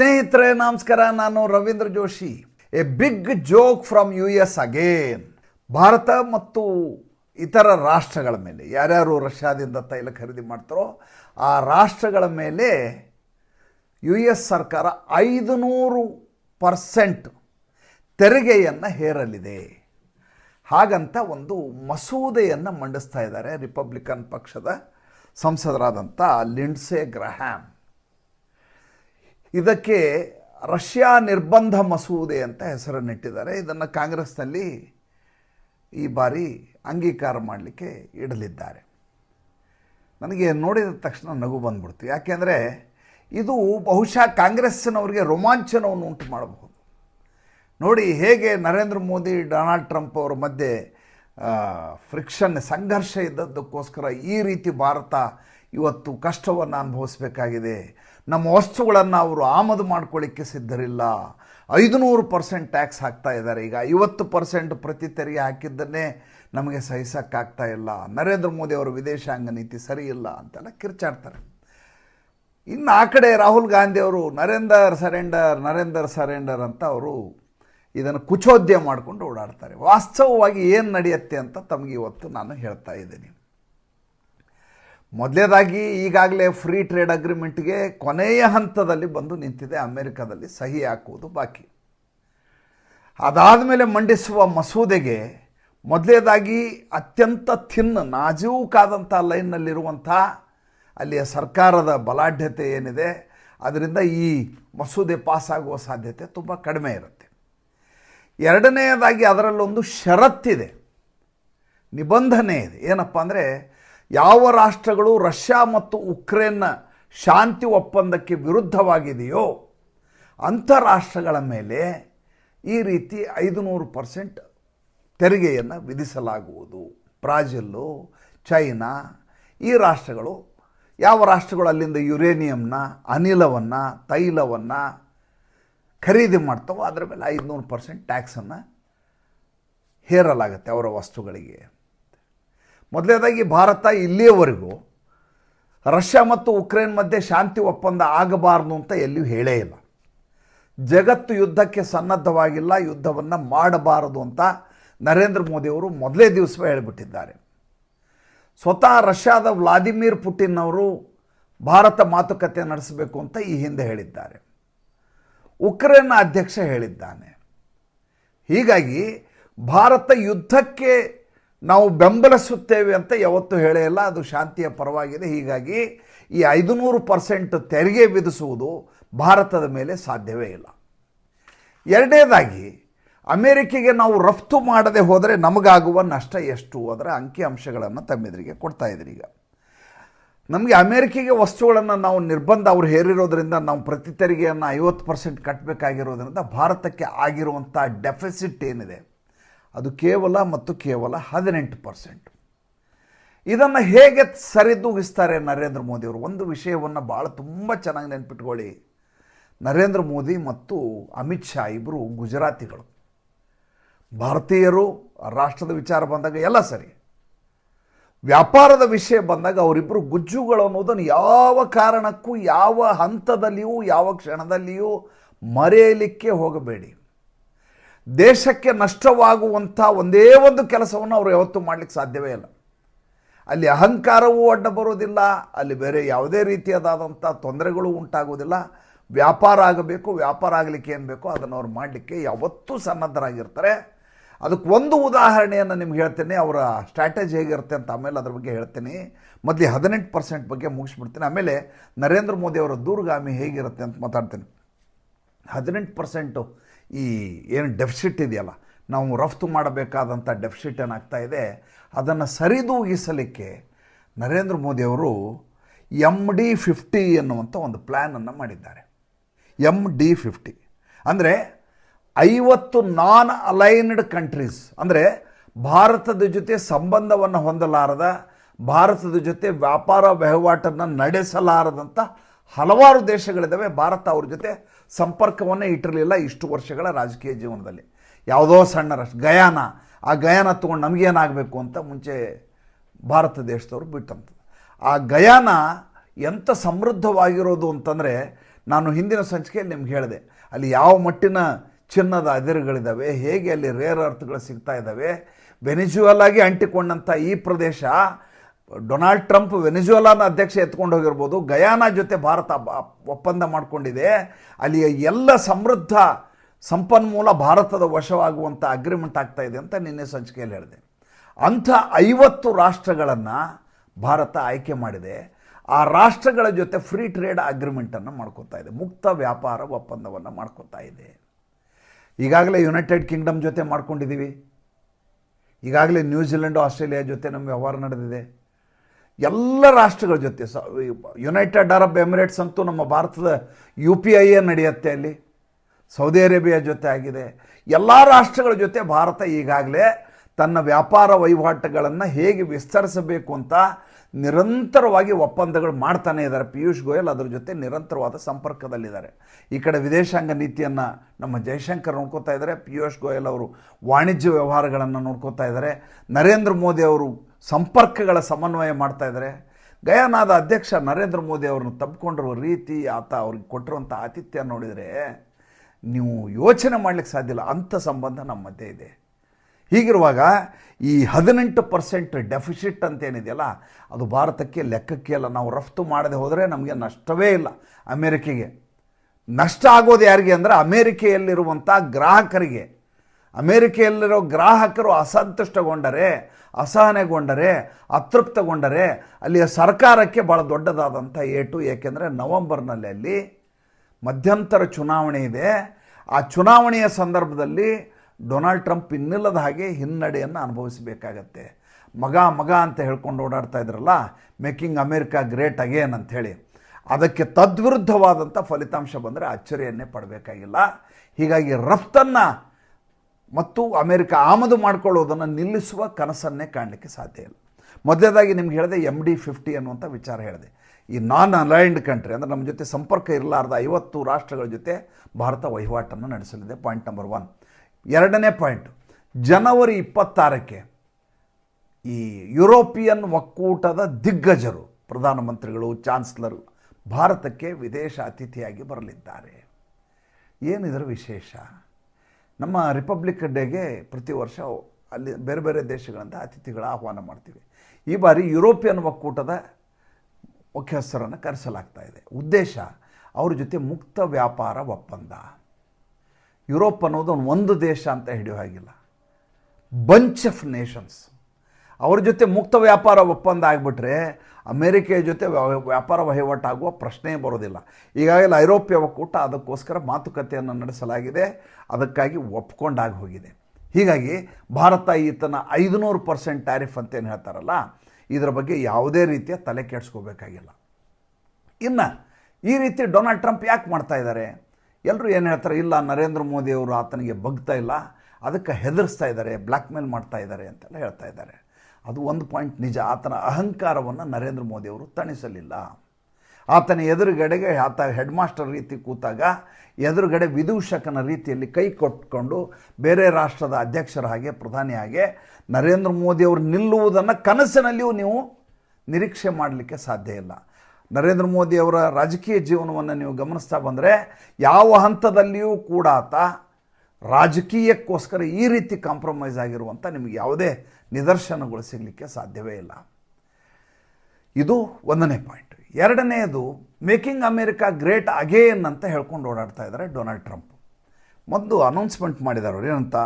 ಸ್ನೇಹಿತರೆ, ನಮಸ್ಕಾರ. ನಾನು Ravindra Joshi. A big joke from U S again Bharat ಮತ್ತು ಇತರ ರಾಷ್ಟ್ರಗಳ ಮೇಲೆ, ಯಾರ್ಯಾರು ರಷ್ಯಾದಿಂದ ತೈಲ ಖರೀದಿ ಮಾಡ್ತಾರೋ, ಆ ರಾಷ್ಟ್ರಗಳ ಮೇಲೆ ಯು ಎಸ್ ಸರ್ಕಾರ ಐದು ನೂರು ಪರ್ಸೆಂಟ್ ತೆರಿಗೆಯನ್ನು ಹೇರಲಿದೆ. ಹಾಗಂತ ಒಂದು ಮಸೂದೆಯನ್ನು ಮಂಡಿಸ್ತಾ ಇದ್ದಾರೆ ರಿಪಬ್ಲಿಕನ್ ಪಕ್ಷದ ಸಂಸದರಾದಂಥ ಲಿಂಡ್ಸೆ ಗ್ರಹ್ಯಾಮ್ ಇದಕ್ಕೆ ರಷ್ಯಾ ನಿರ್ಬಂಧ ಮಸೂದೆ ಅಂತ ಹೆಸರನ್ನಿಟ್ಟಿದ್ದಾರೆ. ಇದನ್ನು ಕಾಂಗ್ರೆಸ್ನಲ್ಲಿ ಈ ಬಾರಿ ಅಂಗೀಕಾರ ಮಾಡಲಿಕ್ಕೆ ಇಡಲಿದ್ದಾರೆ. ನನಗೆ ನೋಡಿದ ತಕ್ಷಣ ನಗು ಬಂದ್ಬಿಡ್ತು. ಯಾಕೆಂದರೆ ಇದು ಬಹುಶಃ ಕಾಂಗ್ರೆಸ್ಸಿನವರಿಗೆ ರೋಮಾಂಚನವನ್ನು ಉಂಟು ಮಾಡಬಹುದು. ನೋಡಿ ಹೇಗೆ ನರೇಂದ್ರ ಮೋದಿ, ಡೊನಾಲ್ಡ್ ಟ್ರಂಪ್ ಅವರ ಮಧ್ಯೆ ಫ್ರಿಕ್ಷನ್ ಸಂಘರ್ಷ ಇದ್ದದ್ದಕ್ಕೋಸ್ಕರ ಈ ರೀತಿ ಭಾರತ ಇವತ್ತು ಕಷ್ಟವನ್ನು ಅನುಭವಿಸಬೇಕಾಗಿದೆ. ನಮ್ಮ ವಸ್ತುಗಳನ್ನು ಅವರು ಆಮದು ಮಾಡ್ಕೊಳ್ಳಿಕ್ಕೆ ಸಿದ್ಧರಿಲ್ಲ. ಐದುನೂರು ಪರ್ಸೆಂಟ್ ಟ್ಯಾಕ್ಸ್ ಹಾಕ್ತಾ ಇದ್ದಾರೆ. ಈಗ ಐವತ್ತು ಪರ್ಸೆಂಟ್ ಪ್ರತಿ ತೆರಿಗೆ ಹಾಕಿದ್ದನ್ನೇ ನಮಗೆ ಸಹಿಸೋಕ್ಕಾಗ್ತಾ ಇಲ್ಲ. ನರೇಂದ್ರ ಮೋದಿ ಅವರ ವಿದೇಶಾಂಗ ನೀತಿ ಸರಿಯಿಲ್ಲ ಅಂತೆಲ್ಲ ಕಿರ್ಚಾಡ್ತಾರೆ. ಇನ್ನು ಆ ಕಡೆ ರಾಹುಲ್ ಗಾಂಧಿ ಅವರು ನರೇಂದರ್ ಸರೆಂಡರ್ ನರೇಂದರ್ ಸರೆಂಡರ್ ಅಂತ ಅವರು ಇದನ್ನು ಕುಚೋದ್ಯ ಮಾಡಿಕೊಂಡು ಓಡಾಡ್ತಾರೆ. ವಾಸ್ತವವಾಗಿ ಏನು ನಡೆಯುತ್ತೆ ಅಂತ ತಮಗೆ ಇವತ್ತು ನಾನು ಹೇಳ್ತಾ ಇದ್ದೀನಿ. ಮೊದಲೇದಾಗಿ ಈಗಾಗಲೇ ಫ್ರೀ ಟ್ರೇಡ್ ಅಗ್ರಿಮೆಂಟ್ಗೆ ಕೊನೆಯ ಹಂತದಲ್ಲಿ ಬಂದು ನಿಂತಿದೆ. ಅಮೆರಿಕದಲ್ಲಿ ಸಹಿ ಹಾಕುವುದು ಬಾಕಿ. ಅದಾದ ಮೇಲೆ ಮಂಡಿಸುವ ಮಸೂದೆಗೆ ಮೊದಲೇದಾಗಿ ಅತ್ಯಂತ ಥಿನ್ ನಾಜೂಕಾದಂಥ ಲೈನ್ನಲ್ಲಿರುವಂಥ ಅಲ್ಲಿಯ ಸರ್ಕಾರದ ಬಲಾಢ್ಯತೆ ಏನಿದೆ, ಅದರಿಂದ ಈ ಮಸೂದೆ ಪಾಸಾಗುವ ಸಾಧ್ಯತೆ ತುಂಬ ಕಡಿಮೆ ಇರುತ್ತೆ. ಎರಡನೆಯದಾಗಿ ಅದರಲ್ಲೊಂದು ಷರತ್ತಿದೆ. ನಿಬಂಧನೆ ಇದೆ. ಏನಪ್ಪ ಅಂದರೆ ಯಾವ ರಾಷ್ಟ್ರಗಳು ರಷ್ಯಾ ಮತ್ತು ಉಕ್ರೇನ್ನ ಶಾಂತಿ ಒಪ್ಪಂದಕ್ಕೆ ವಿರುದ್ಧವಾಗಿದೆಯೋ ಅಂಥ ರಾಷ್ಟ್ರಗಳ ಮೇಲೆ ಈ ರೀತಿ ಐದು ನೂರು ಪರ್ಸೆಂಟ್ ತೆರಿಗೆಯನ್ನು ವಿಧಿಸಲಾಗುವುದು. ಬ್ರಾಜಿಲ್ಲು, ಚೈನಾ, ಈ ರಾಷ್ಟ್ರಗಳು ಯಾವ ರಾಷ್ಟ್ರಗಳು ಅಲ್ಲಿಂದ ಯುರೇನಿಯಂನ ಅನಿಲವನ್ನು, ತೈಲವನ್ನು ಖರೀದಿ ಮಾಡ್ತಾವೋ ಅದರ ಮೇಲೆ ಐದುನೂರು ಪರ್ಸೆಂಟ್ ಟ್ಯಾಕ್ಸನ್ನು ಹೇರಲಾಗುತ್ತೆ ಅವರ ವಸ್ತುಗಳಿಗೆ. ಮೊದಲನೇದಾಗಿ ಭಾರತ ಇಲ್ಲಿಯವರೆಗೂ ರಷ್ಯಾ ಮತ್ತು ಉಕ್ರೇನ್ ಮಧ್ಯೆ ಶಾಂತಿ ಒಪ್ಪಂದ ಆಗಬಾರ್ದು ಅಂತ ಎಲ್ಲಿಯೂ ಹೇಳೇ ಇಲ್ಲ. ಜಗತ್ತು ಯುದ್ಧಕ್ಕೆ ಸನ್ನದ್ಧವಾಗಿಲ್ಲ, ಯುದ್ಧವನ್ನು ಮಾಡಬಾರದು ಅಂತ ನರೇಂದ್ರ ಮೋದಿಯವರು ಮೊದಲೇ ದಿವಸವೇ ಹೇಳಿಬಿಟ್ಟಿದ್ದಾರೆ. ಸ್ವತಃ ರಷ್ಯಾದ ವ್ಲಾದಿಮಿರ್ ಪುಟಿನ್ ಅವರು ಭಾರತ ಮಾತುಕತೆ ನಡೆಸಬೇಕು ಅಂತ ಈ ಹಿಂದೆ ಹೇಳಿದ್ದಾರೆ. ಉಕ್ರೇನ್ ಅಧ್ಯಕ್ಷ ಹೇಳಿದ್ದಾನೆ. ಹೀಗಾಗಿ ಭಾರತ ಯುದ್ಧಕ್ಕೆ ನಾವು ಬೆಂಬಲಿಸುತ್ತೇವೆ ಅಂತ ಯಾವತ್ತೂ ಹೇಳೇ ಇಲ್ಲ. ಅದು ಶಾಂತಿಯ ಪರವಾಗಿದೆ. ಹೀಗಾಗಿ ಈ ಐದುನೂರು ಪರ್ಸೆಂಟ್ ತೆರಿಗೆ ವಿಧಿಸುವುದು ಭಾರತದ ಮೇಲೆ ಸಾಧ್ಯವೇ ಇಲ್ಲ. ಎರಡನೇದಾಗಿ, ಅಮೇರಿಕೆಗೆ ನಾವು ರಫ್ತು ಮಾಡದೆ ಹೋದರೆ ನಮಗಾಗುವ ನಷ್ಟ ಎಷ್ಟು? ಅದರ ಅಂಕಿ ಅಂಶಗಳನ್ನು ತಮ್ಮೆದುರಿಗೆ ಕೊಡ್ತಾ ಇದ್ರಿ ಈಗ. ನಮಗೆ ಅಮೇರಿಕೆಗೆ ವಸ್ತುಗಳನ್ನು ನಾವು ನಿರ್ಬಂಧ, ಅವರು ಹೇರಿರೋದ್ರಿಂದ ನಾವು ಪ್ರತಿ ತೆರಿಗೆಯನ್ನು ಐವತ್ತು ಪರ್ಸೆಂಟ್ ಕಟ್ಟಬೇಕಾಗಿರೋದ್ರಿಂದ ಭಾರತಕ್ಕೆ ಆಗಿರುವಂಥ ಡೆಫಿಸಿಟ್ ಏನಿದೆ? ಅದು ಕೇವಲ ಮತ್ತು ಕೇವಲ ಹದಿನೆಂಟು ಪರ್ಸೆಂಟ್. ಇದನ್ನು ಹೇಗೆ ಸರಿದೂಗಿಸ್ತಾರೆ ನರೇಂದ್ರ ಮೋದಿಯವರು ಒಂದು ವಿಷಯವನ್ನು ಭಾಳ ತುಂಬ ಚೆನ್ನಾಗಿ ನೆನ್ಪಿಟ್ಕೊಳ್ಳಿ. ನರೇಂದ್ರ ಮೋದಿ ಮತ್ತು ಅಮಿತ್ ಶಾ ಇಬ್ಬರು ಗುಜರಾತಿಗಳು. ಭಾರತೀಯರು, ರಾಷ್ಟ್ರದ ವಿಚಾರ ಬಂದಾಗ ಎಲ್ಲ ಸರಿ. ವ್ಯಾಪಾರದ ವಿಷಯ ಬಂದಾಗ ಅವರಿಬ್ಬರು ಗುಜ್ಜುಗಳು ಅನ್ನೋದನ್ನು ಯಾವ ಕಾರಣಕ್ಕೂ, ಯಾವ ಹಂತದಲ್ಲಿಯೂ, ಯಾವ ಕ್ಷಣದಲ್ಲಿಯೂ ಮರೆಯಲಿಕ್ಕೆ ಹೋಗಬೇಡಿ. ದೇಶಕ್ಕೆ ನಷ್ಟವಾಗುವಂಥ ಒಂದೇ ಒಂದು ಕೆಲಸವನ್ನು ಅವರು ಯಾವತ್ತೂ ಮಾಡಲಿಕ್ಕೆ ಸಾಧ್ಯವೇ ಇಲ್ಲ. ಅಲ್ಲಿ ಅಹಂಕಾರವೂ ಅಡ್ಡ ಬರೋದಿಲ್ಲ ಅಲ್ಲಿ ಬೇರೆ ಯಾವುದೇ ರೀತಿಯಾದಂಥ ತೊಂದರೆಗಳು ಉಂಟಾಗೋದಿಲ್ಲ ವ್ಯಾಪಾರ ಆಗಬೇಕು, ವ್ಯಾಪಾರ ಆಗಲಿಕ್ಕೆ ಏನು ಬೇಕೋ ಅದನ್ನು ಅವ್ರು ಮಾಡಲಿಕ್ಕೆ ಯಾವತ್ತೂ ಸನ್ನದ್ಧರಾಗಿರ್ತಾರೆ. ಅದಕ್ಕೆ ಒಂದು ಉದಾಹರಣೆಯನ್ನು ನಿಮ್ಗೆ ಹೇಳ್ತೇನೆ, ಅವರ ಸ್ಟ್ರಾಟಜಿ ಹೇಗಿರುತ್ತೆ ಅಂತ ಆಮೇಲೆ ಅದ್ರ ಬಗ್ಗೆ ಹೇಳ್ತೀನಿ. ಮೊದಲು ಹದಿನೆಂಟು ಪರ್ಸೆಂಟ್ ಬಗ್ಗೆ ಮುಗಿಸ್ಬಿಡ್ತೀನಿ. ಆಮೇಲೆ ನರೇಂದ್ರ ಮೋದಿ ಅವರ ದೂರಗಾಮಿ ಹೇಗಿರುತ್ತೆ ಅಂತ ಮಾತಾಡ್ತೀನಿ. ಹದಿನೆಂಟು ಪರ್ಸೆಂಟು ಈ ಏನು ಡೆಫಿಸಿಟ್ ಇದೆಯಲ್ಲ, ನಾವು ರಫ್ತು ಮಾಡಬೇಕಾದಂಥ ಡೆಫಿಸಿಟ್ ಏನಾಗ್ತಾ ಇದೆ, ಅದನ್ನು ಸರಿದೂಗಿಸಲಿಕ್ಕೆ ನರೇಂದ್ರ ಮೋದಿಯವರು ಎಂ ಡಿ ಫಿಫ್ಟಿ ಎನ್ನುವಂಥ ಒಂದು ಪ್ಲ್ಯಾನನ್ನು ಮಾಡಿದ್ದಾರೆ. ಎಂ ಡಿ ಫಿಫ್ಟಿ ಅಂದರೆ ಐವತ್ತು ನಾನ್ ಅಲೈನ್ಡ್ ಕಂಟ್ರೀಸ್ ಅಂದರೆ ಭಾರತದ ಜೊತೆ ಸಂಬಂಧವನ್ನು ಹೊಂದಲಾರದ, ಭಾರತದ ಜೊತೆ ವ್ಯಾಪಾರ ವಹಿವಾಟನ್ನು ನಡೆಸಲಾರದಂಥ ಹಲವಾರು ದೇಶಗಳಿದ್ದಾವೆ. ಭಾರತ ಅವ್ರ ಜೊತೆ ಸಂಪರ್ಕವನ್ನೇ ಇಟ್ಟಿರಲಿಲ್ಲ ಇಷ್ಟು ವರ್ಷಗಳ ರಾಜಕೀಯ ಜೀವನದಲ್ಲಿ. ಯಾವುದೋ ಸಣ್ಣ ರಾಷ್ಟ್ರ ಗಯಾನ. ಆ ಗಯಾನ ತೊಗೊಂಡು ನಮಗೇನಾಗಬೇಕು ಅಂತ ಮುಂಚೆ ಭಾರತ ದೇಶದವರು ಬಿಟ್ಟಂತ ಆ ಗಯಾನ ಎಂಥ ಸಮೃದ್ಧವಾಗಿರೋದು ಅಂತಂದರೆ ನಾನು ಹಿಂದಿನ ಸಂಚಿಕೆಯಲ್ಲಿ ನಿಮ್ಗೆ ಹೇಳಿದೆ. ಅಲ್ಲಿ ಯಾವ ಮಟ್ಟಿನ ಚಿನ್ನದ ಅದಿರುಗಳಿದ್ದಾವೆ ಹೇಗೆ ಅಲ್ಲಿ ರೇರ್ ಅರ್ಥಗಳು ಸಿಗ್ತಾ ಇದ್ದಾವೆ ವೆನಿಜುವಲಾಗಿ ಅಂಟಿಕೊಂಡಂಥ ಈ ಪ್ರದೇಶ ಡೊನಾಲ್ಡ್ ಟ್ರಂಪ್ ವೆನೆಜುವೆಲಾನ ಅಧ್ಯಕ್ಷ ಎತ್ಕೊಂಡು ಹೋಗಿರ್ಬೋದು. ಗಯಾನ ಜೊತೆ ಭಾರತ ಒಪ್ಪಂದ ಮಾಡಿಕೊಂಡಿದೆ. ಅಲ್ಲಿಯ ಎಲ್ಲ ಸಮೃದ್ಧ ಸಂಪನ್ಮೂಲ ಭಾರತದ ವಶವಾಗುವಂಥ ಅಗ್ರಿಮೆಂಟ್ ಆಗ್ತಾ ಇದೆ ಅಂತ ನಿನ್ನೆ ಸಂಚಿಕೆಯಲ್ಲಿ ಹೇಳಿದೆ. ಅಂಥ ಐವತ್ತು ರಾಷ್ಟ್ರಗಳನ್ನು ಭಾರತ ಆಯ್ಕೆ ಮಾಡಿದೆ. ಆ ರಾಷ್ಟ್ರಗಳ ಜೊತೆ ಫ್ರೀ ಟ್ರೇಡ್ ಅಗ್ರಿಮೆಂಟನ್ನು ಮಾಡ್ಕೋತಾ ಇದೆ. ಮುಕ್ತ ವ್ಯಾಪಾರ ಒಪ್ಪಂದವನ್ನು ಮಾಡ್ಕೋತಾ ಇದೆ. ಈಗಾಗಲೇ ಯುನೈಟೆಡ್ ಕಿಂಗ್ಡಮ್ ಜೊತೆ ಮಾಡ್ಕೊಂಡಿದ್ದೀವಿ ಈಗಾಗಲೇ ನ್ಯೂಜಿಲೆಂಡು ಆಸ್ಟ್ರೇಲಿಯಾ ಜೊತೆ ನಮ್ಮ ವ್ಯವಹಾರ ನಡೆದಿದೆ. ಎಲ್ಲ ರಾಷ್ಟ್ರಗಳ ಜೊತೆ ಸ ಯುನೈಟೆಡ್ ಅರಬ್ ಎಮಿರೇಟ್ಸ್ ಅಂತೂ ನಮ್ಮ ಭಾರತದ ಯು ಪಿ ಐ ನಡೆಯುತ್ತೆ ಅಲ್ಲಿ. ಸೌದಿ ಅರೇಬಿಯಾ ಜೊತೆ ಆಗಿದೆ. ಎಲ್ಲ ರಾಷ್ಟ್ರಗಳ ಜೊತೆ ಭಾರತ ಈಗಾಗಲೇ ತನ್ನ ವ್ಯಾಪಾರ ವಹಿವಾಟುಗಳನ್ನು ಹೇಗೆ ವಿಸ್ತರಿಸಬೇಕು ಅಂತ ನಿರಂತರವಾಗಿ ಒಪ್ಪಂದಗಳು ಮಾಡ್ತಾನೆ ಇದ್ದಾರೆ. ಪಿಯೂಷ್ ಗೋಯಲ್ ಅದರ ಜೊತೆ ನಿರಂತರವಾದ ಸಂಪರ್ಕದಲ್ಲಿದ್ದಾರೆ. ಈ ಕಡೆ ವಿದೇಶಾಂಗ ನೀತಿಯನ್ನು ನಮ್ಮ ಜಯಶಂಕರ್ ನೋಡ್ಕೋತಾ ಇದ್ದಾರೆ. ಪಿಯೂಷ್ ಗೋಯಲ್ ಅವರು ವಾಣಿಜ್ಯ ವ್ಯವಹಾರಗಳನ್ನು ನೋಡ್ಕೋತಾ ಇದ್ದಾರೆ. ನರೇಂದ್ರ ಮೋದಿ ಅವರು ಸಂಪರ್ಕಗಳ ಸಮನ್ವಯ ಮಾಡ್ತಾ ಇದ್ದಾರೆ. ಗಯಾನಾದ ಅಧ್ಯಕ್ಷ ನರೇಂದ್ರ ಮೋದಿ ಅವರನ್ನು ತಬ್ಕೊಂಡಿರುವ ರೀತಿ ಆತ ಅವ್ರಿಗೆ ಕೊಟ್ಟಿರುವಂಥ ಆತಿಥ್ಯ ನೋಡಿದರೆ ನೀವು ಯೋಚನೆ ಮಾಡಲಿಕ್ಕೆ ಸಾಧ್ಯ ಇಲ್ಲ. ಅಂಥ ಸಂಬಂಧ ನಮ್ಮ ಇದೆ. ಹೀಗಿರುವಾಗ ಈ ಹದಿನೆಂಟು ಪರ್ಸೆಂಟ್ ಡೆಫಿಸಿಟ್ ಅಂತ ಏನಿದೆಯಲ್ಲ ಅದು ಭಾರತಕ್ಕೆ ಲೆಕ್ಕಕ್ಕೆ ಅಲ್ಲ. ನಾವು ರಫ್ತು ಮಾಡದೆ ಹೋದರೆ ನಮಗೆ ನಷ್ಟವೇ ಇಲ್ಲ ಅಮೇರಿಕೆಗೆ. ನಷ್ಟ ಆಗೋದು ಯಾರಿಗೆ ಅಂದರೆ ಅಮೇರಿಕೆಯಲ್ಲಿರುವಂಥ ಗ್ರಾಹಕರಿಗೆ. ಅಮೇರಿಕೆಯಲ್ಲಿರೋ ಗ್ರಾಹಕರು ಅಸಂತುಷ್ಟಗೊಂಡರೆ, ಅಸಹನೆಗೊಂಡರೆ, ಅತೃಪ್ತಗೊಂಡರೆ ಅಲ್ಲಿಯ ಸರ್ಕಾರಕ್ಕೆ ಭಾಳ ದೊಡ್ಡದಾದಂಥ ಏಟು. ಏಕೆಂದರೆ ನವಂಬರ್ನಲ್ಲಿ ಅಲ್ಲಿ ಮಧ್ಯಂತರ ಚುನಾವಣೆ ಇದೆ. ಆ ಚುನಾವಣೆಯ ಸಂದರ್ಭದಲ್ಲಿ ಡೊನಾಲ್ಡ್ ಟ್ರಂಪ್ ಇನ್ನಿಲ್ಲದ ಹಾಗೆ ಹಿನ್ನಡೆಯನ್ನು ಅನುಭವಿಸಬೇಕಾಗತ್ತೆ. ಮಗ ಮಗ ಅಂತ ಹೇಳ್ಕೊಂಡು ಓಡಾಡ್ತಾ ಇದ್ರಲ್ಲ, ಮೇಕಿಂಗ್ ಅಮೇರಿಕಾ ಗ್ರೇಟ್ ಅಗೇನ್ ಅಂಥೇಳಿ ಅದಕ್ಕೆ ತದ್ವಿರುದ್ಧವಾದಂಥ ಫಲಿತಾಂಶ ಬಂದರೆ ಅಚ್ಚರಿಯನ್ನೇ ಪಡಬೇಕಾಗಿಲ್ಲ. ಹೀಗಾಗಿ ರಫ್ತನ್ನು ಮತ್ತು ಅಮೇರಿಕ ಆಮದು ಮಾಡಿಕೊಳ್ಳೋದನ್ನು ನಿಲ್ಲಿಸುವ ಕನಸನ್ನೇ ಕಾಣಲಿಕ್ಕೆ ಸಾಧ್ಯ ಇಲ್ಲ. ಮೊದಲನೇದಾಗಿ ನಿಮ್ಗೆ ಹೇಳಿದೆ ಎಂ ಡಿ ಫಿಫ್ಟಿ ಅನ್ನುವಂಥ ವಿಚಾರ ಹೇಳಿದೆ. ಈ ನಾನ್ ಅಲೈನ್ಡ್ ಕಂಟ್ರಿ ಅಂದರೆ ನಮ್ಮ ಜೊತೆ ಸಂಪರ್ಕ ಇರಲಾರ್ದ ಐವತ್ತು ರಾಷ್ಟ್ರಗಳ ಜೊತೆ ಭಾರತ ವಹಿವಾಟನ್ನು ನಡೆಸಲಿದೆ ಪಾಯಿಂಟ್ ನಂಬರ್ ಒನ್ ಎರಡನೇ ಪಾಯಿಂಟ್. ಜನವರಿ ಇಪ್ಪತ್ತಾರಕ್ಕೆ ಈ ಯುರೋಪಿಯನ್ ಒಕ್ಕೂಟದ ದಿಗ್ಗಜರು, ಪ್ರಧಾನಮಂತ್ರಿಗಳು, ಚಾನ್ಸ್ಲರು ಭಾರತಕ್ಕೆ ವಿದೇಶ ಅತಿಥಿಯಾಗಿ ಬರಲಿದ್ದಾರೆ. ಏನಿದರ ವಿಶೇಷ? ನಮ್ಮ ರಿಪಬ್ಲಿಕ್ ಡೇಗೆ ಪ್ರತಿ ವರ್ಷ ಅಲ್ಲಿ ಬೇರೆ ಬೇರೆ ದೇಶಗಳಿಂದ ಅತಿಥಿಗಳ ಆಹ್ವಾನ ಮಾಡ್ತೀವಿ. ಈ ಬಾರಿ ಯುರೋಪಿಯನ್ ಒಕ್ಕೂಟದ ಮುಖ್ಯಸ್ಥರನ್ನು ಕರೆಸಲಾಗ್ತಾ ಇದೆ. ಉದ್ದೇಶ, ಅವ್ರ ಜೊತೆ ಮುಕ್ತ ವ್ಯಾಪಾರ ಒಪ್ಪಂದ. ಯುರೋಪ್ ಅನ್ನೋದು ಒಂದು ದೇಶ ಅಂತ ಹಿಡಿಯೋ ಹಾಗಿಲ್ಲ. ಬಂಚ್ ಆಫ್ ನೇಷನ್ಸ್ ಅವ್ರ ಜೊತೆ ಮುಕ್ತ ವ್ಯಾಪಾರ ಒಪ್ಪಂದ ಆಗಿಬಿಟ್ರೆ ಅಮೇರಿಕೆಯ ಜೊತೆ ವ್ಯ- ವ್ಯಾಪಾರ ವಹಿವಾಟಾಗುವ ಪ್ರಶ್ನೆ ಬರೋದಿಲ್ಲ. ಈಗಾಗಲೇ ಐರೋಪ್ಯ ಒಕ್ಕೂಟ ಅದಕ್ಕೋಸ್ಕರ ಮಾತುಕತೆಯನ್ನು ನಡೆಸಲಾಗಿದೆ. ಅದಕ್ಕಾಗಿ ಒಪ್ಕೊಂಡಾಗಿ ಹೋಗಿದೆ. ಹೀಗಾಗಿ ಭಾರತ ಈತನ ಐದುನೂರು ಪರ್ಸೆಂಟ್ ಟ್ಯಾರಿಫ್ ಅಂತೇನು ಹೇಳ್ತಾರಲ್ಲ, ಇದರ ಬಗ್ಗೆ ಯಾವುದೇ ರೀತಿಯ ತಲೆ ಕೆಡಿಸ್ಕೋಬೇಕಾಗಿಲ್ಲ. ಇನ್ನು ಈ ರೀತಿ ಡೊನಾಲ್ಡ್ ಟ್ರಂಪ್ ಯಾಕೆ ಮಾಡ್ತಾ ಇದ್ದಾರೆ ಎಲ್ಲರೂ ಏನು ಹೇಳ್ತಾರೆ? ಇಲ್ಲ, ನರೇಂದ್ರ ಮೋದಿಯವರು ಆತನಿಗೆ ಬಗ್ತಾ ಇಲ್ಲ, ಅದಕ್ಕೆ ಹೆದರಿಸ್ತಾ ಇದ್ದಾರೆ ಬ್ಲ್ಯಾಕ್ ಮೇಲ್ ಮಾಡ್ತಾ ಇದ್ದಾರೆ ಅಂತೆಲ್ಲ ಹೇಳ್ತಾ ಇದ್ದಾರೆ. ಅದು ಒಂದು ಪಾಯಿಂಟ್ ನಿಜ. ಆತನ ಅಹಂಕಾರವನ್ನು ನರೇಂದ್ರ ಮೋದಿ ಅವರು ತಣಿಸಲಿಲ್ಲ. ಆತನ ಎದುರುಗಡೆಗೆ ಆತ ಹೆಡ್ ಮಾಸ್ಟರ್ ರೀತಿ ಕೂತಾಗ, ಎದುರುಗಡೆ ವಿದೂಷಕನ ರೀತಿಯಲ್ಲಿ ಕೈ ಕೊಟ್ಕೊಂಡು ಬೇರೆ ರಾಷ್ಟ್ರದ ಅಧ್ಯಕ್ಷರ ಹಾಗೆ, ಪ್ರಧಾನಿ ಹಾಗೆ, ನರೇಂದ್ರ ಮೋದಿಯವರು ನಿಲ್ಲುವುದನ್ನು ಕನಸಿನಲ್ಲಿಯೂ ನೀವು ನಿರೀಕ್ಷೆ ಮಾಡಲಿಕ್ಕೆ ಸಾಧ್ಯ ಇಲ್ಲ. ನರೇಂದ್ರ ಮೋದಿ ಅವರ ರಾಜಕೀಯ ಜೀವನವನ್ನು ನೀವು ಗಮನಿಸ್ತಾ ಬಂದರೆ ಯಾವ ಹಂತದಲ್ಲಿಯೂ ಕೂಡ ಆತ ರಾಜಕೀಯಕ್ಕೋಸ್ಕರ ಈ ರೀತಿ ಕಾಂಪ್ರಮೈಸ್ ಆಗಿರುವಂಥ ನಿಮಗೆ ಯಾವುದೇ ನಿದರ್ಶನಗಳು ಸಿಗಲಿಕ್ಕೆ ಸಾಧ್ಯವೇ ಇಲ್ಲ. ಇದು ಒಂದನೇ ಪಾಯಿಂಟ್. ಎರಡನೆಯದು, ಮೇಕಿಂಗ್ ಅಮೇರಿಕಾ ಗ್ರೇಟ್ ಅಗೇನ್ ಅಂತ ಹೇಳ್ಕೊಂಡು ಓಡಾಡ್ತಾ ಇದ್ದಾರೆ ಡೊನಾಲ್ಡ್ ಟ್ರಂಪ್. ಮೊದಲು ಅನೌನ್ಸ್ಮೆಂಟ್ ಮಾಡಿದ್ದಾರೆ ಅವರು, ಏನಂತ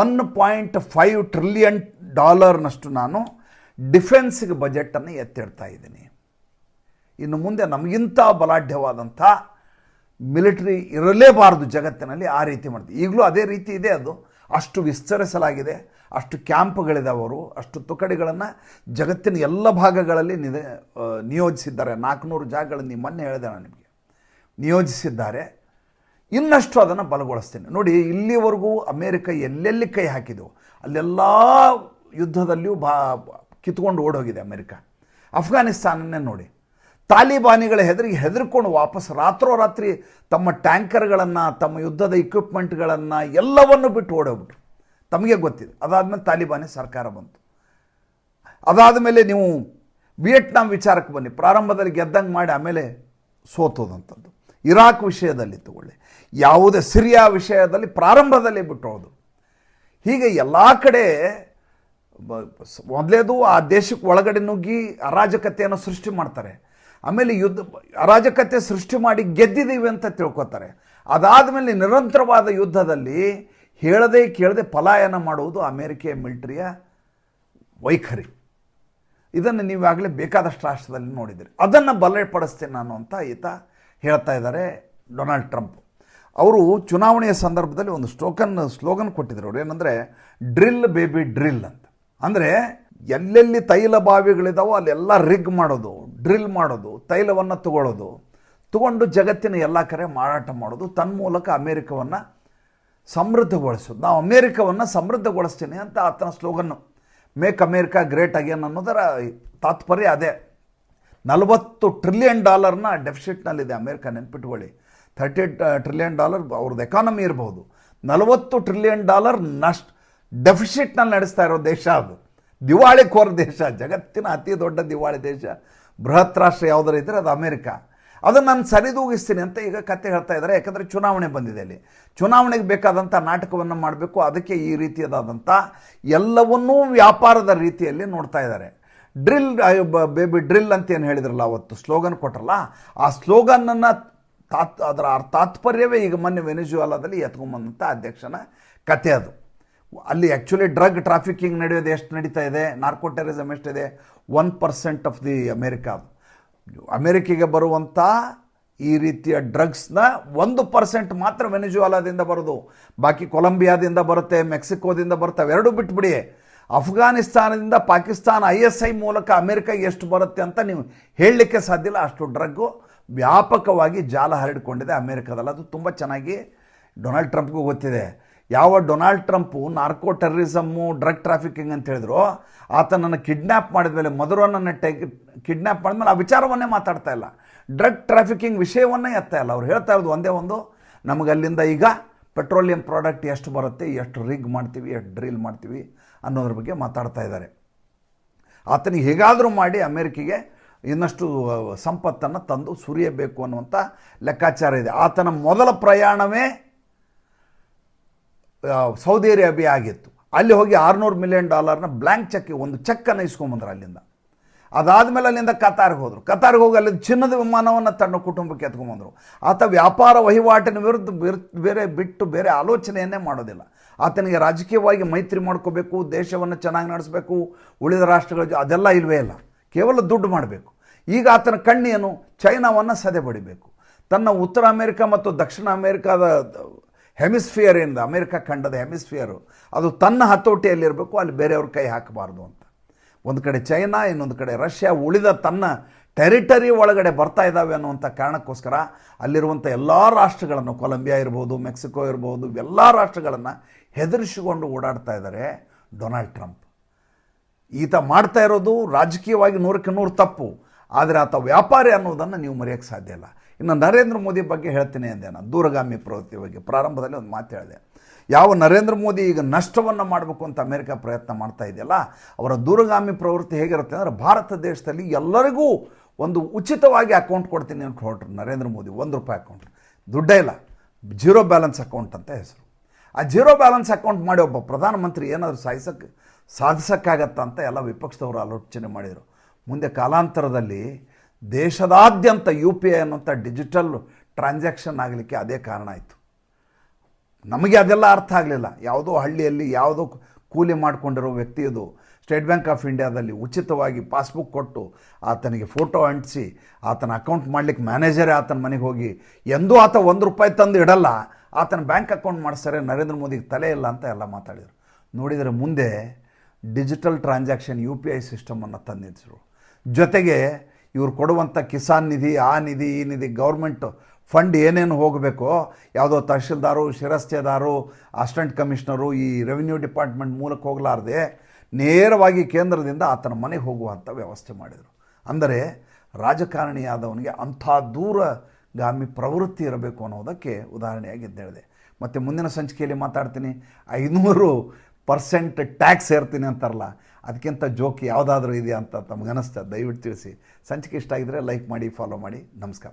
ಒನ್ ಪಾಯಿಂಟ್ ಫೈವ್ ಟ್ರಿಲಿಯನ್ ಡಾಲರ್ನಷ್ಟು ನಾನು ಡಿಫೆನ್ಸ್ಗೆ ಬಜೆಟನ್ನು ಎತ್ತಿಡ್ತಾ ಇದ್ದೀನಿ. ಇನ್ನು ಮುಂದೆ ನಮಗಿಂತ ಬಲಾಢ್ಯವಾದಂಥ ಮಿಲಿಟರಿ ಇರಲೇಬಾರದು ಜಗತ್ತಿನಲ್ಲಿ ಆ ರೀತಿ ಮಾಡ್ತೀವಿ ಈಗಲೂ ಅದೇ ರೀತಿ ಇದೆ ಅದು. ಅಷ್ಟು ವಿಸ್ತರಿಸಲಾಗಿದೆ, ಅಷ್ಟು ಕ್ಯಾಂಪ್ಗಳಿದಾವೆ ಅವರು, ಅಷ್ಟು ತುಕಡಿಗಳನ್ನು ಜಗತ್ತಿನ ಎಲ್ಲ ಭಾಗಗಳಲ್ಲಿ ನಿದ ನಿಯೋಜಿಸಿದ್ದಾರೆ. ನಾಲ್ಕುನೂರು ಜಾಗಗಳನ್ನು ಮೊನ್ನೆ ಹೇಳಿದೆ ನಾನು ನಿಮಗೆ. ನಿಯೋಜಿಸಿದ್ದಾರೆ. ಇನ್ನಷ್ಟು ಅದನ್ನು ಬಲಗೊಳಿಸ್ತೇನೆ. ನೋಡಿ, ಇಲ್ಲಿವರೆಗೂ ಅಮೇರಿಕ ಎಲ್ಲೆಲ್ಲಿ ಕೈ ಹಾಕಿದೆವು ಅಲ್ಲೆಲ್ಲ ಯುದ್ಧದಲ್ಲಿಯೂ ಬಾ, ಕಿತ್ಕೊಂಡು ಓಡೋಗಿದೆ ಅಮೇರಿಕ. ಅಫ್ಘಾನಿಸ್ತಾನನ್ನೇ ನೋಡಿ. ತಾಲಿಬಾನಿಗಳ ಹೆದರಿಗೆ ಹೆದರ್ಕೊಂಡು ವಾಪಸ್ ರಾತ್ರೋರಾತ್ರಿ ತಮ್ಮ ಟ್ಯಾಂಕರ್ಗಳನ್ನು, ತಮ್ಮ ಯುದ್ಧದ ಇಕ್ವಿಪ್ಮೆಂಟ್ಗಳನ್ನು ಎಲ್ಲವನ್ನು ಬಿಟ್ಟು ಓಡೋಗ್ಬಿಟ್ರು. ತಮಗೆ ಗೊತ್ತಿದೆ. ಅದಾದಮೇಲೆ ತಾಲಿಬಾನಿ ಸರ್ಕಾರ ಬಂತು. ಅದಾದ ಮೇಲೆ ನೀವು ವಿಯೆಟ್ನಾಂ ವಿಚಾರಕ್ಕೆ ಬನ್ನಿ. ಪ್ರಾರಂಭದಲ್ಲಿ ಗೆದ್ದಂಗೆ ಮಾಡಿ ಆಮೇಲೆ ಸೋತೋದಂಥದ್ದು. ಇರಾಕ್ ವಿಷಯದಲ್ಲಿ ತಗೊಳ್ಳಿ. ಯಾವುದೇ ಸಿರಿಯಾ ವಿಷಯದಲ್ಲಿ ಪ್ರಾರಂಭದಲ್ಲಿ ಬಿಟ್ಟೋದು. ಹೀಗೆ ಎಲ್ಲ ಕಡೆ ಮೊದಲೇದು ಆ ದೇಶಕ್ಕೆ ಒಳಗಡೆ ನುಗ್ಗಿ ಅರಾಜಕತೆಯನ್ನು ಸೃಷ್ಟಿ ಮಾಡ್ತಾರೆ. ಆಮೇಲೆ ಯುದ್ಧ, ಅರಾಜಕತೆ ಸೃಷ್ಟಿ ಮಾಡಿ ಗೆದ್ದಿದ್ದೀವಿ ಅಂತ ತಿಳ್ಕೊತಾರೆ. ಅದಾದಮೇಲೆ ನಿರಂತರವಾದ ಯುದ್ಧದಲ್ಲಿ ಹೇಳದೆ ಕೇಳದೆ ಪಲಾಯನ ಮಾಡುವುದು ಅಮೇರಿಕೆಯ ಮಿಲಿಟರಿಯ ವೈಖರಿ. ಇದನ್ನು ನೀವಾಗಲೇ ಬೇಕಾದಷ್ಟು ರಾಷ್ಟ್ರದಲ್ಲಿ ನೋಡಿದ್ದೀರಿ ಅದನ್ನು ಬಲಪಡಿಸ್ತೇನೆ ನಾನು ಅಂತ ಈತ ಹೇಳ್ತಾ ಇದ್ದಾರೆ ಡೊನಾಲ್ಡ್ ಟ್ರಂಪ್. ಅವರು ಚುನಾವಣೆಯ ಸಂದರ್ಭದಲ್ಲಿ ಒಂದು ಸ್ಟೋಕನ್, ಸ್ಲೋಗನ್ ಕೊಟ್ಟಿದ್ದರು. ಅವ್ರು ಏನಂದರೆ, ಡ್ರಿಲ್ ಬೇಬಿ, ಡ್ರಿಲ್ ಅಂತ. ಅಂದರೆ ಎಲ್ಲೆಲ್ಲಿ ತೈಲ ಬಾವಿಗಳಿದಾವೋ ಅಲ್ಲೆಲ್ಲ ರಿಗ್ ಮಾಡೋದು, ಡ್ರಿಲ್ ಮಾಡೋದು, ತೈಲವನ್ನು ತಗೊಳ್ಳೋದು ತಗೊಂಡು ಜಗತ್ತಿನ ಎಲ್ಲ ಕಡೆ ಮಾರಾಟ ಮಾಡೋದು ತನ್ಮೂಲಕ ಅಮೇರಿಕವನ್ನು ಸಮೃದ್ಧಗೊಳಿಸೋದು. ನಾವು ಅಮೇರಿಕವನ್ನು ಸಮೃದ್ಧಗೊಳಿಸ್ತೀನಿ ಅಂತ ಆತನ ಸ್ಲೋಗನ್ನು ಮೇಕ್ ಅಮೇರಿಕಾ ಗ್ರೇಟ್ ಅಗೇನ್ ಅನ್ನೋದರ ತಾತ್ಪರ್ಯ ಅದೇ. ನಲವತ್ತು ಟ್ರಿಲಿಯನ್ ಡಾಲರ್ನ ಡೆಫಿಸಿಟ್ನಲ್ಲಿದೆ ಅಮೇರಿಕ ನೆನ್ಪಿಟ್ಕೊಳ್ಳಿ. ಥರ್ಟಿ ಟ್ರಿಲಿಯನ್ ಡಾಲರ್ ಅವ್ರದ್ದು ಎಕಾನಮಿ ಇರ್ಬೋದು. ನಲವತ್ತು ಟ್ರಿಲಿಯನ್ ಡಾಲರ್ ನಷ್ಟ ಡೆಫಿಸಿಟ್ನಲ್ಲಿ ನಡೆಸ್ತಾ ಇರೋ ದೇಶ ಅದು. ದಿವಾಳಿಕೋರ ದೇಶ, ಜಗತ್ತಿನ ಅತಿ ದೊಡ್ಡ ದಿವಾಳಿ ದೇಶ, ಬೃಹತ್ ರಾಷ್ಟ್ರ ಯಾವುದರ ಇದ್ದರೆ ಅದು ಅಮೇರಿಕಾ. ಅದನ್ನು ನಾನು ಸರಿದೂಗಿಸ್ತೀನಿ ಅಂತ ಈಗ ಕತೆ ಹೇಳ್ತಾ ಇದ್ದಾರೆ. ಯಾಕಂದರೆ ಚುನಾವಣೆ ಬಂದಿದೆ ಅಲ್ಲಿ. ಚುನಾವಣೆಗೆ ಬೇಕಾದಂಥ ನಾಟಕವನ್ನು ಮಾಡಬೇಕು. ಅದಕ್ಕೆ ಈ ರೀತಿಯದಾದಂಥ ಎಲ್ಲವನ್ನೂ ವ್ಯಾಪಾರದ ರೀತಿಯಲ್ಲಿ ನೋಡ್ತಾ ಇದ್ದಾರೆ. ಡ್ರಿಲ್ ಬೇಬಿ ಡ್ರಿಲ್ ಅಂತ ಏನು ಹೇಳಿದ್ರಲ್ಲ ಅವತ್ತು? ಸ್ಲೋಗನ್ ಕೊಟ್ರಲ್ಲ? ಆ ಸ್ಲೋಗನ್ನನ್ನು ತಾತ್, ಅದರ ತಾತ್ಪರ್ಯವೇ ಈಗ ಮೊನ್ನೆ ವೆನಿಜುವಾಲಾದಲ್ಲಿ ಎತ್ಕೊಂಬಂದಂಥ ಅಧ್ಯಕ್ಷನ ಕತೆ ಅದು. ಅಲ್ಲಿ ಆ್ಯಕ್ಚುಲಿ ಡ್ರಗ್ ಟ್ರಾಫಿಕಿಂಗ್ ನಡೆಯೋದು ಎಷ್ಟು ನಡೀತಾ ಇದೆ? ನಾರ್ಕೋ ಟೆರರಿಸಮ್ ಎಷ್ಟಿದೆ? One percent of the America ಅಮೇರಿಕೆಗೆ ಬರುವಂಥ ಈ ರೀತಿಯ ಡ್ರಗ್ಸ್ನ ಒಂದು ಪರ್ಸೆಂಟ್ ಮಾತ್ರ ವೆನಿಜುವಾಲಾದಿಂದ ಬರೋದು. ಬಾಕಿ ಕೊಲಂಬಿಯಾದಿಂದ ಬರುತ್ತೆ, ಮೆಕ್ಸಿಕೋದಿಂದ ಬರುತ್ತೆ ಎರಡು ಬಿಟ್ಬಿಡಿ. ಅಫ್ಘಾನಿಸ್ತಾನದಿಂದ ಪಾಕಿಸ್ತಾನ ಐ ಎಸ್ ಐ ಮೂಲಕ ಅಮೇರಿಕಾಗೆ ಎಷ್ಟು ಬರುತ್ತೆ ಅಂತ ನೀವು ಹೇಳಲಿಕ್ಕೆ ಸಾಧ್ಯ ಇಲ್ಲ. ಅಷ್ಟು ಡ್ರಗ್ಗು ವ್ಯಾಪಕವಾಗಿ ಜಾಲ ಹರಡಿಕೊಂಡಿದೆ ಅಮೇರಿಕಾದಲ್ಲಿ. ಅದು ತುಂಬ ಚೆನ್ನಾಗಿ ಡೊನಾಲ್ಡ್ ಟ್ರಂಪ್ಗೂ ಗೊತ್ತಿದೆ. ಯಾವ Donald Trump narco terrorism drug trafficking ಅಂತ ಹೇಳಿದ್ರು, ಆತನನ್ನು ಕಿಡ್ನ್ಯಾಪ್ ಮಾಡಿದ್ಮೇಲೆ ಮಧುರನನ್ನು ಟೆಕ್ ಕಿಡ್ನ್ಯಾಪ್ ಮಾಡಿದ್ಮೇಲೆ ಆ ವಿಚಾರವನ್ನೇ ಮಾತಾಡ್ತಾ ಇಲ್ಲ. ಡ್ರಗ್ ಟ್ರಾಫಿಕಿಂಗ್ ವಿಷಯವನ್ನೇ ಎತ್ತಾ ಇಲ್ಲ. ಅವ್ರು ಹೇಳ್ತಾ ಇರೋದು ಒಂದೇ ಒಂದು ನಮಗೆ ಅಲ್ಲಿಂದ ಈಗ ಪೆಟ್ರೋಲಿಯಂ ಪ್ರಾಡಕ್ಟ್ ಎಷ್ಟು ಬರುತ್ತೆ, ಎಷ್ಟು ರಿಗ್ ಮಾಡ್ತೀವಿ, ಎಷ್ಟು ಡ್ರಿಲ್ ಮಾಡ್ತೀವಿ ಅನ್ನೋದ್ರ ಬಗ್ಗೆ ಮಾತಾಡ್ತಾ ಇದ್ದಾರೆ. ಆತನಿಗೆ ಹೇಗಾದರೂ ಮಾಡಿ ಅಮೇರಿಕೆಗೆ ಇನ್ನಷ್ಟು ಸಂಪತ್ತನ್ನು ತಂದು ಸುರಿಯಬೇಕು ಅನ್ನುವಂಥ ಲೆಕ್ಕಾಚಾರ ಇದೆ. ಆತನ ಮೊದಲ ಪ್ರಯಾಣವೇ ಸೌದಿ ಅರೇಬಿಯಾ ಆಗಿತ್ತು. ಅಲ್ಲಿ ಹೋಗಿ ಆರುನೂರು ಮಿಲಿಯನ್ ಡಾಲರ್ನ ಬ್ಲ್ಯಾಂಕ್ ಚೆಕ್ ಒಂದು ಚೆಕ್ಕನ್ನು ಇಸ್ಕೊಂಬಂದ್ರು ಅಲ್ಲಿಂದ. ಅದಾದಮೇಲೆ ಅಲ್ಲಿಂದ ಕತಾರ್ಗೆ ಹೋದರು. ಕತಾರ್ಗೆ ಹೋಗಿ ಅಲ್ಲಿ ಚಿನ್ನದ ವಿಮಾನವನ್ನು ತನ್ನ ಕುಟುಂಬಕ್ಕೆ ಎತ್ಕೊಂಬಂದರು ಆತ ವ್ಯಾಪಾರ ವಹಿವಾಟಿನ ವಿರುದ್ಧ ಬೇರೆ ಬಿಟ್ಟು ಬೇರೆ ಆಲೋಚನೆಯನ್ನೇ ಮಾಡೋದಿಲ್ಲ. ಆತನಿಗೆ ರಾಜಕೀಯವಾಗಿ ಮೈತ್ರಿ ಮಾಡ್ಕೋಬೇಕು, ದೇಶವನ್ನು ಚೆನ್ನಾಗಿ ನಡೆಸಬೇಕು, ಉಳಿದ ರಾಷ್ಟ್ರಗಳ ಅದೆಲ್ಲ ಇಲ್ವೇ ಇಲ್ಲ. ಕೇವಲ ದುಡ್ಡು ಮಾಡಬೇಕು. ಈಗ ಆತನ ಕಣ್ಣೇನು ಚೈನಾವನ್ನು ಸದೆ ಬಡಿಬೇಕು ತನ್ನ ಉತ್ತರ ಅಮೆರಿಕ ಮತ್ತು ದಕ್ಷಿಣ ಅಮೆರಿಕಾದ ಹೆಮಿಸ್ಫಿಯರ್ ಇಂದ ಅಮೆರಿಕ ಖಂಡದ ಹೆಮಿಸ್ಫಿಯರು. ಅದು ತನ್ನ ಹತೋಟಿಯಲ್ಲಿರಬೇಕು, ಅಲ್ಲಿ ಬೇರೆಯವ್ರ ಕೈ ಹಾಕಬಾರ್ದು ಅಂತ. ಒಂದು ಕಡೆ ಚೈನಾ, ಇನ್ನೊಂದು ಕಡೆ ರಷ್ಯಾ ಉಳಿದ ತನ್ನ ಟೆರಿಟರಿ ಒಳಗಡೆ ಬರ್ತಾ ಇದ್ದಾವೆ ಅನ್ನುವಂಥ ಕಾರಣಕ್ಕೋಸ್ಕರ ಅಲ್ಲಿರುವಂಥ ಎಲ್ಲ ರಾಷ್ಟ್ರಗಳನ್ನು, ಕೊಲಂಬಿಯಾ ಇರ್ಬೋದು, ಮೆಕ್ಸಿಕೋ ಇರ್ಬೋದು, ಎಲ್ಲ ರಾಷ್ಟ್ರಗಳನ್ನು ಹೆದರಿಸಿಕೊಂಡು ಓಡಾಡ್ತಾ ಇದ್ದಾರೆ ಡೊನಾಲ್ಡ್ ಟ್ರಂಪ್. ಈತ ಮಾಡ್ತಾ ಇರೋದು ರಾಜಕೀಯವಾಗಿ ನೂರಕ್ಕೆ ನೂರು ತಪ್ಪು. ಆದರೆ ಆತ ವ್ಯಾಪಾರಿ ಅನ್ನೋದನ್ನು ನೀವು ಮರೆಯೋಕ್ಕೆ ಸಾಧ್ಯ ಇಲ್ಲ. ಇನ್ನು ನರೇಂದ್ರ ಮೋದಿ ಬಗ್ಗೆ ಹೇಳ್ತೀನಿ ಅಂದೆ ನಾನು, ದೂರಗಾಮಿ ಪ್ರವೃತ್ತಿ ಬಗ್ಗೆ. ಪ್ರಾರಂಭದಲ್ಲಿ ಒಂದು ಮಾತು ಹೇಳಿದೆ. ಯಾವ ನರೇಂದ್ರ ಮೋದಿ ಈಗ ನಷ್ಟವನ್ನು ಮಾಡಬೇಕು ಅಂತ ಅಮೆರಿಕ ಪ್ರಯತ್ನ ಮಾಡ್ತಾ ಇದೆಯಲ್ಲ, ಅವರ ದೂರಗಾಮಿ ಪ್ರವೃತ್ತಿ ಹೇಗಿರುತ್ತೆ ಅಂದರೆ ಭಾರತ ದೇಶದಲ್ಲಿ ಎಲ್ಲರಿಗೂ ಒಂದು ಉಚಿತವಾಗಿ ಅಕೌಂಟ್ ಕೊಡ್ತೀನಿ ಅಂತ ಹೊರಟ್ರು ನರೇಂದ್ರ ಮೋದಿ, ಒಂದು ರೂಪಾಯಿ ಅಕೌಂಟ್. ದುಡ್ಡೇ ಇಲ್ಲ. ಜೀರೋ ಬ್ಯಾಲೆನ್ಸ್ ಅಕೌಂಟ್ ಅಂತ ಹೆಸರು. ಆ ಜೀರೋ ಬ್ಯಾಲೆನ್ಸ್ ಅಕೌಂಟ್ ಮಾಡಿ ಒಬ್ಬ ಪ್ರಧಾನಮಂತ್ರಿ ಏನಾದರೂ ಸಾಧಿಸಕ್ಕೆ ಸಾಧಿಸೋಕ್ಕಾಗತ್ತ ಅಂತ ಎಲ್ಲ ವಿಪಕ್ಷದವರು ಆಲೋಚನೆ ಮಾಡಿದರು. ಮುಂದೆ ಕಾಲಾಂತರದಲ್ಲಿ ದೇಶದಾದ್ಯಂತ ಯು ಪಿ ಐ ಅನ್ನುವಂಥ ಡಿಜಿಟಲ್ ಟ್ರಾನ್ಸಾಕ್ಷನ್ ಆಗಲಿಕ್ಕೆ ಅದೇ ಕಾರಣ ಆಯಿತು. ನಮಗೆ ಅದೆಲ್ಲ ಅರ್ಥ ಆಗಲಿಲ್ಲ. ಯಾವುದೋ ಹಳ್ಳಿಯಲ್ಲಿ ಯಾವುದೋ ಕೂಲಿ ಮಾಡಿಕೊಂಡಿರೋ ವ್ಯಕ್ತಿಯದು ಸ್ಟೇಟ್ ಬ್ಯಾಂಕ್ ಆಫ್ ಇಂಡಿಯಾದಲ್ಲಿ ಉಚಿತವಾಗಿ ಪಾಸ್ಬುಕ್ ಕೊಟ್ಟು ಆತನಿಗೆ ಫೋಟೋ ಅಂಟಿಸಿ ಆತನ ಅಕೌಂಟ್ ಮಾಡಲಿಕ್ಕೆ ಮ್ಯಾನೇಜರೇ ಆತನ ಮನೆಗೆ ಹೋಗಿ ಎಂದೂ ಆತ ಒಂದು ರೂಪಾಯಿ ತಂದು ಇಡಲ್ಲ. ಆತನ ಬ್ಯಾಂಕ್ ಅಕೌಂಟ್ ಮಾಡಿಸ್ತಾರೆ ನರೇಂದ್ರ ಮೋದಿಗೆ ತಲೆ ಇಲ್ಲ ಅಂತ ಎಲ್ಲ ಮಾತಾಡಿದರು. ನೋಡಿದರೆ ಮುಂದೆ digital transaction U P I ಸಿಸ್ಟಮನ್ನು ತಂದಿದ್ದರು ಜೊತೆಗೆ ಇವ್ರು ಕೊಡುವಂಥ ಕಿಸಾನ್ ನಿಧಿ, ಆ ನಿಧಿ, ಈ ನಿಧಿ, ಗೌರ್ಮೆಂಟು ಫಂಡ್ ಏನೇನು ಹೋಗಬೇಕೋ, ಯಾವುದೋ ತಹಶೀಲ್ದಾರು, ಶಿರಸ್ತೆದಾರು, ಅಸಿಸ್ಟೆಂಟ್ ಕಮಿಷನರು ಈ ರೆವಿನ್ಯೂ ಡಿಪಾರ್ಟ್ಮೆಂಟ್ ಮೂಲಕ ಹೋಗಲಾರದೆ ನೇರವಾಗಿ ಕೇಂದ್ರದಿಂದ ಆತನ ಮನೆಗೆ ಹೋಗುವಂಥ ವ್ಯವಸ್ಥೆ ಮಾಡಿದರು. ಅಂದರೆ ರಾಜಕಾರಣಿಯಾದವನಿಗೆ ಅಂಥ ದೂರಗಾಮಿ ಪ್ರವೃತ್ತಿ ಇರಬೇಕು ಅನ್ನೋದಕ್ಕೆ ಉದಾಹರಣೆಯಾಗಿ ಹೇಳಿದೆ ಮತ್ತು ಮುಂದಿನ ಸಂಚಿಕೆಯಲ್ಲಿ ಮಾತಾಡ್ತೀನಿ. ಐನೂರು ಪರ್ಸೆಂಟ್ ಟ್ಯಾಕ್ಸ್ ಸೇರ್ತೀನಿ ಅಂತಾರಲ್ಲ ಅದಕ್ಕಿಂತ ಜೋಕ್ ಯಾವುದಾದ್ರೂ ಇದೆಯಾ ಅಂತ ತಮಗನಿಸ್ತಾ ದಯವಿಟ್ಟು ತಿಳಿಸಿ. ಸಂಚಿಕೆ ಇಷ್ಟ ಆಗಿದ್ರೆ ಲೈಕ್ ಮಾಡಿ ಫಾಲೋ ಮಾಡಿ. ನಮಸ್ಕಾರ.